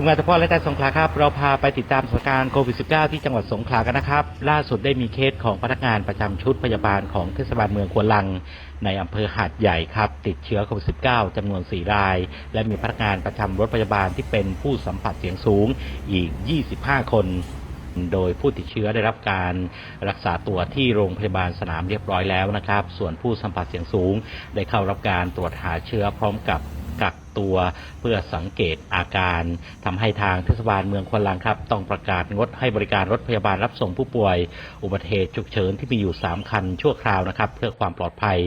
ทีมงานเฉพาะและการสงขลาครับ เราพาไปติดตามสถานการณ์โควิด -19 ที่จังหวัดสงขลากันนะครับ ล่าสุดได้มีเคสของพนักงานประจำชุดพยาบาลของเทศบาลเมืองควนลัง ในอำเภอหาดใหญ่ครับ ติดเชื้อโควิด -19 จำนวน 4 ราย และมีพนักงานประจำรถพยาบาลที่เป็นผู้สัมผัสเสียงสูงอีก 25 คน โดยผู้ติดเชื้อได้รับการรักษาตัวที่โรงพยาบาลสนามเรียบร้อยแล้วนะครับ ส่วนผู้สัมผัสเสียงสูง ได้เข้ารับการตรวจหาเชื้อพร้อมกับกัก ตัว เพื่อสังเกตอาการทำให้ทางเทศบาลเมืองควนลังครับ ต้องประกาศงดให้บริการรถพยาบาลรับส่งผู้ป่วย อุบัติเหตุฉุกเฉินที่มีอยู่ 3 คันชั่วคราวนะครับ เพื่อความปลอดภัย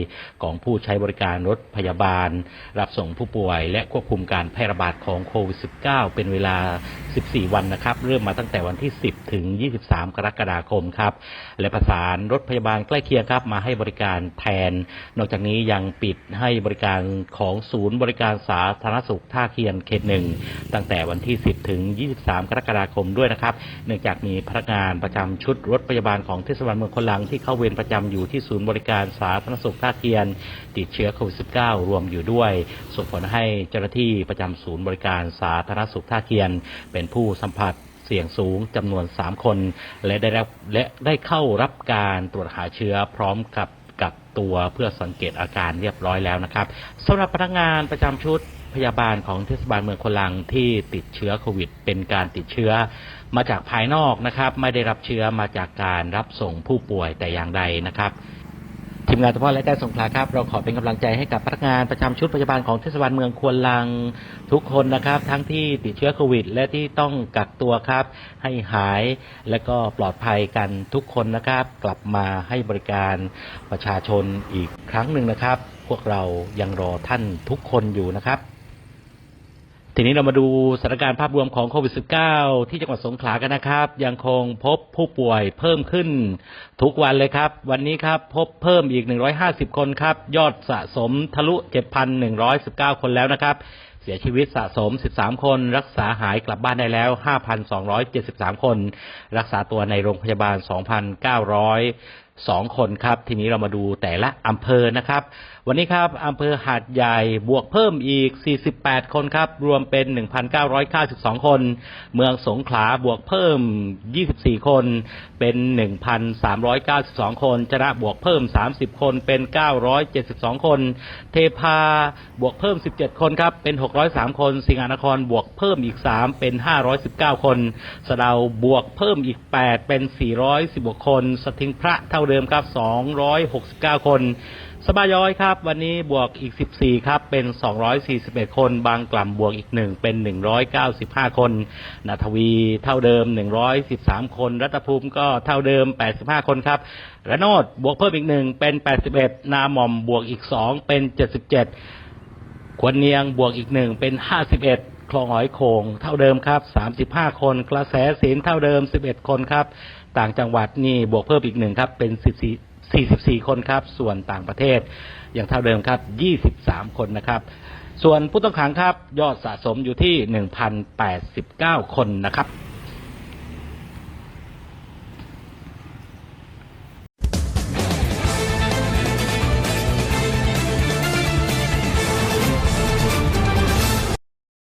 ของผู้ใช้บริการรถพยาบาล รับส่งผู้ป่วย และควบคุมการแพร่ระบาดของโควิด -19 เป็นเวลา 14 วันนะครับ เริ่มมาตั้งแต่วันที่ 10 ถึง 23 กรกฎาคมครับ และประสานรถพยาบาลใกล้เคียงครับ มาให้บริการแทน นอกจากนี้ยังปิดให้บริการของศูนย์บริการสาธารณสุขท่าเคียนเขตหนึ่งตั้งแต่วันที่ 10 ถึง 23 กรกฎาคมด้วยนะครับเนื่องจากมีพนักงานประจำชุดรถพยาบาลของเทศบาลเมืองคนลังที่เข้าเวรประจำอยู่ที่ศูนย์บริการสาธารณสุขท่าเคียน ติดเชื้อโควิด -19 รวมอยู่ด้วยส่งผลให้เจ้าหน้าที่ประจำศูนย์บริการสาธารณสุขท่าเคียน เป็นผู้สัมผัสเสี่ยงสูงจำนวน 3 คน และได้รับและได้เข้ารับการตรวจหาเชื้อพร้อมกับ กักตัวเพื่อสังเกตอาการเรียบร้อยแล้วนะครับสำหรับพนักงานประจำชุดพยาบาลของเทศบาลเมืองโคนลังที่ติดเชื้อโควิด เป็นการติดเชื้อมาจากภายนอกนะครับ ไม่ได้รับเชื้อมาจากการรับส่งผู้ป่วยแต่อย่างใดนะครับ ทีมงานเฉพาะและได้สงขลาครับ เราขอเป็นกำลังใจให้กับพนักงานประจำชุดพยาบาลของเทศบาลเมืองควนลังทุกคนนะครับ ทั้งที่ติดเชื้อโควิด และที่ต้องกักตัวครับ ให้หายและก็ปลอดภัยกันทุกคนนะครับ กลับมาให้บริการประชาชนอีกครั้งหนึ่งนะครับ พวกเรายังรอท่านทุกคนอยู่นะครับ ทีนี้เรามาดูสถานการณ์ภาพรวมของโควิด -19 ที่จังหวัดสงขลากันนะครับ ยังคงพบผู้ป่วยเพิ่มขึ้นทุกวันเลยครับ วันนี้ครับพบเพิ่มอีก 150 คนครับ ยอดสะสมทะลุ 7,119 คนแล้วนะครับ เสียชีวิตสะสม 13 คน รักษาหายกลับบ้านได้แล้ว 5,273 คน รักษาตัวในโรงพยาบาล 2,902คนครับ ทีนี้เรามาดูแต่ละอำเภอนะครับ วันนี้ครับอำเภอหาดใหญ่บวกเพิ่มอีก 48 คนครับ รวมเป็น 1,992 คน เมืองสงขลาบวกเพิ่ม 24 คน เป็น 1,392 คนจนะบวกเพิ่ม 30 คน เป็น 972 คน เทพาบวกเพิ่ม 17 คนครับ เป็น 603 คน สิงหานครบวกเพิ่มอีก 3 เป็น 519 คน สะเดาบวกเพิ่มอีก 8 เป็น 416 คน สถิงพระเท่าเดิมเดิมครับ269 คนสบายย้อยครับ วันนี้บวกอีก 14 ครับ เป็น 241 คน บางกล่ำบวกอีก 1 เป็น 195 คนนาทวีเท่าเดิม 113 คน รัตภูมิก็เท่าเดิม 85 คนครับระโนดบวกเพิ่มอีก 1 เป็น 81 นาหม่อมบวกอีก 2 เป็น 77 ควรเนียงบวกอีก 1 เป็น 51 คลองหอยโขงเท่าเดิมครับ 35 คน กระแสศิลเท่าเดิม 11 คนครับ ต่างจังหวัดนี่บวกเพิ่มอีกหนึ่งครับ เป็น 14 44 คนครับ ส่วนต่างประเทศอย่างเท่าเดิมครับ 23 คนนะครับ ส่วนผู้ต้องขังครับ ยอดสะสมอยู่ที่ 1,089 คนนะครับ